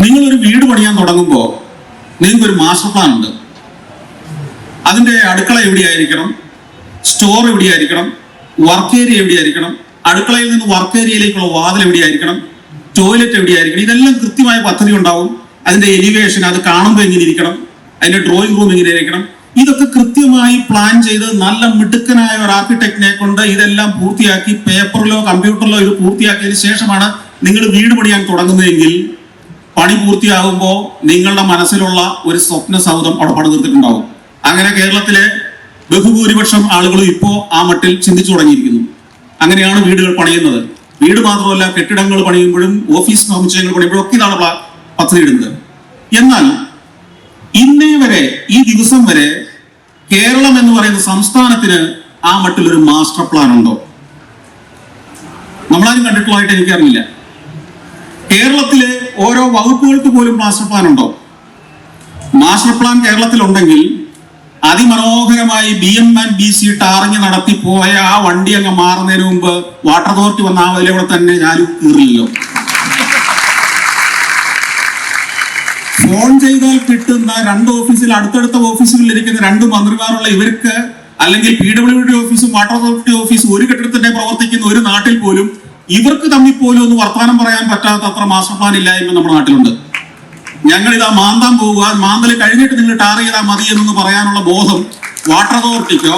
നിങ്ങളൊരു വീട് പണിയാൻ തുടങ്ങുമ്പോൾ നിങ്ങൾക്ക് ഒരു മാസ്റ്റർ പ്ലാൻ ഉണ്ട്. അതിന്റെ അടുക്കള എവിടെയായിരിക്കണം? സ്റ്റോർ എവിടെയായിരിക്കണം? വർക്ക് ഏരിയ എവിടെയായിരിക്കണം? അടുക്കളയിൽ നിന്ന് വർക്ക് ഏരിയയിലേക്കുള്ള വാതിൽ എവിടെയായിരിക്കണം? ടോയ്ലറ്റ് എവിടെയായിരിക്കണം? ഇതെല്ലാം കൃത്യമായ പദ്ധതി ഉണ്ടാവും. അതിന്റെ എലിവേഷൻ അത് കാണുമ്പോൾ എങ്ങനെ ഇരിക്കണം? അതിന്റെ ഡ്രോയിങ് റൂം എങ്ങനെ ഇരിക്കണം? ഇതൊക്കെ കൃത്യമായി പ്ലാൻ ചെയ്ത് നല്ല മിടുക്കനായ ഒരു ആർക്കിടെക്റ്റിനെ കൊണ്ട് ഇതെല്ലാം പൂർത്തിയാക്കി പേപ്പറിലോ കമ്പ്യൂട്ടറിലോ ഇത് പൂർത്തിയാക്കിയതിന് ശേഷമാണ് നിങ്ങൾ വീട് പണിയാൻ തുടങ്ങുന്നതെങ്കിൽ പണി പൂർത്തിയാകുമ്പോൾ നിങ്ങളുടെ മനസ്സിലുള്ള ഒരു സ്വപ്ന സൗധം അവിടെ പണിതീർത്തിട്ടുണ്ടാവും. അങ്ങനെ കേരളത്തിലെ ബഹുഭൂരിപക്ഷം ആളുകളും ഇപ്പോ ആ മട്ടിൽ ചിന്തിച്ചു തുടങ്ങിയിരിക്കുന്നു. അങ്ങനെയാണ് വീടുകൾ പണിയുന്നത്. വീട് മാത്രമല്ല കെട്ടിടങ്ങൾ പണിയുമ്പോഴും ഓഫീസ് സമുച്ചയങ്ങൾ പണിയുമ്പോഴും ഒക്കെ ഇതാണ് പദ്ധതി ഇടുന്നത്. എന്നാൽ ഇന്നേ വരെ ഈ ദിവസം വരെ കേരളം എന്ന് പറയുന്ന സംസ്ഥാനത്തിന് ആ മട്ടിൽ ഒരു മാസ്റ്റർ പ്ലാൻ ഉണ്ടോ? നമ്മളാരും കണ്ടിട്ടുള്ളതായിട്ട് എനിക്കറിയില്ല. കേരളത്തിലെ ഓരോ വകുപ്പുകൾക്ക് പോലും മാസ്റ്റർ പ്ലാൻ ഉണ്ടോ? മാസ്റ്റർ പ്ലാൻ കേരളത്തിലുണ്ടെങ്കിൽ അതിമനോഹരമായി B M and B C tarring നടത്തി പോയ ആ വണ്ടി അങ്ങ് മാറുന്നതിന് മുമ്പ് വാട്ടർ അതോറിറ്റി വന്ന ആ വിലയോടെ തന്നെ ഞാനും കീറില്ലല്ലോ ഫോൺ ചെയ്താൽ കിട്ടുന്ന രണ്ട് ഓഫീസിൽ അടുത്തടുത്ത ഓഫീസുകളിൽ ഇരിക്കുന്ന രണ്ട് മന്ത്രിമാരുള്ള ഇവർക്ക് അല്ലെങ്കിൽ പി ഡബ്ല്യു ഡി ഓഫീസും വാട്ടർ അതോറിറ്റി ഓഫീസും ഒരു കെട്ടിടത്തിന്റെ പ്രവർത്തിക്കുന്ന ഒരു നാട്ടിൽ പോലും ഇവർക്ക് തമ്മിൽ പോലും ഒന്ന് വർത്തമാനം പറയാൻ പറ്റാത്ത അത്ര മാസ്റ്റർ ഇല്ലായ്മ നമ്മുടെ നാട്ടിലുണ്ട്. ഞങ്ങൾ ഇതാ മാന്താൻ പോവുക. മാന്തൽ കഴിഞ്ഞിട്ട് നിങ്ങൾ ടാർ ചെയ്താൽ മതി എന്നൊന്ന് പറയാനുള്ള ബോധം വാട്ടർ അതോറിറ്റിക്കോ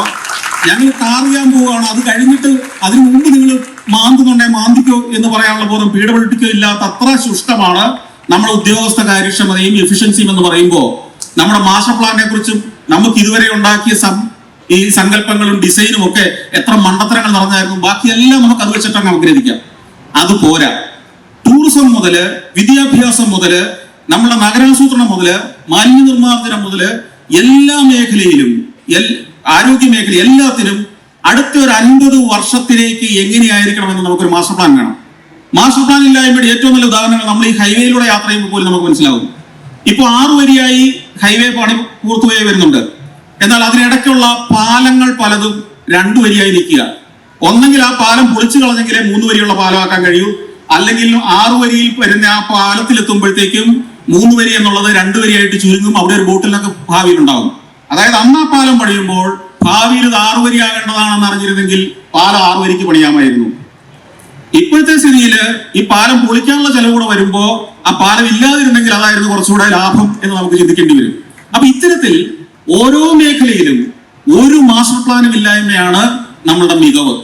ഞങ്ങൾ ടാർ ചെയ്യാൻ പോവുകയാണ്. അത് കഴിഞ്ഞിട്ട് അതിനു മുമ്പ് നിങ്ങൾ മാന്തുന്നുണ്ടെ മാന്തിക്കോ എന്ന് പറയാനുള്ള ബോധം പി ഡബ്ല്യു ഇല്ലാത്ത അത്ര ശുഷ്ടമാണ് നമ്മുടെ ഉദ്യോഗസ്ഥ കാര്യക്ഷമതയും എഫിഷ്യൻസിയും എന്ന് പറയുമ്പോൾ നമ്മുടെ മാസ്റ്റർ പ്ലാനിനെ കുറിച്ചും നമുക്ക് ഇതുവരെ ഉണ്ടാക്കിയ ഈ സങ്കല്പങ്ങളും ഡിസൈനും ഒക്കെ എത്ര മണ്ടത്തരങ്ങൾ നടന്നായിരുന്നു ബാക്കിയെല്ലാം നമുക്ക് അത് വെച്ചിട്ടങ്ങ് അപഗ്രഹിക്കാം അത് പോരാ. ടൂറിസം മുതൽ വിദ്യാഭ്യാസം മുതൽ നമ്മുടെ നഗരാസൂത്രണം മുതൽ മാലിന്യ നിർമ്മാർജനം മുതൽ എല്ലാ മേഖലയിലും ആരോഗ്യ മേഖല എല്ലാത്തിനും അടുത്ത ഒരു അൻപത് വർഷത്തിലേക്ക് എങ്ങനെയായിരിക്കണമെന്ന് നമുക്കൊരു മാസ്റ്റർ പ്ലാൻ വേണം. മാസ്റ്റർ പ്ലാൻ ഇല്ലായ്മയുടെ ഏറ്റവും നല്ല ഉദാഹരണങ്ങൾ നമ്മൾ ഈ ഹൈവേയിലൂടെ യാത്ര ചെയ്യുമ്പോൾ പോലും നമുക്ക് മനസ്സിലാവും ഇപ്പോൾ ആറു വരിയായി ഹൈവേ പണി പൂർത്തുപോയി വരുന്നുണ്ട്. എന്നാൽ അതിനിടയ്ക്കുള്ള പാലങ്ങൾ പലതും രണ്ടു വരിയായി നിൽക്കുക ഒന്നെങ്കിൽ ആ പാലം പൊളിച്ചു കളഞ്ഞെങ്കിലേ മൂന്ന് വരിയുള്ള പാലമാക്കാൻ കഴിയൂ. അല്ലെങ്കിൽ ആറു വരിയിൽ വരുന്ന ആ പാലത്തിൽ പാലത്തിലെത്തുമ്പോഴത്തേക്കും മൂന്ന് വരി എന്നുള്ളത് രണ്ടു വരിയായിട്ട് ചുരുങ്ങും. അവിടെ ഒരു ബോട്ടിലൊക്കെ ഭാവിയിൽ ഉണ്ടാകും അതായത് അന്ന് ആ പാലം പണിയുമ്പോൾ ഭാവിയിൽ ഇത് ആറു വരി ആകേണ്ടതാണെന്ന് അറിഞ്ഞിരുന്നെങ്കിൽ പാലം ആറു വരിക്ക് പണിയാമായിരുന്നു. ഇപ്പോഴത്തെ സ്ഥിതിയിൽ ഈ പാലം പൊളിക്കാനുള്ള ചെലവ് കൂടെ വരുമ്പോ ആ പാലം ഇല്ലാതിരുന്നെങ്കിൽ അതായിരുന്നു കുറച്ചുകൂടെ ലാഭം എന്ന് നമുക്ക് ചിന്തിക്കേണ്ടി വരും. അപ്പൊ ഇത്തരത്തിൽ ഓരോ മേഖലയിലും ഒരു മാസ്റ്റർ പ്ലാനും ഇല്ലായ്മയാണ് നമ്മളുടെ മികവ്.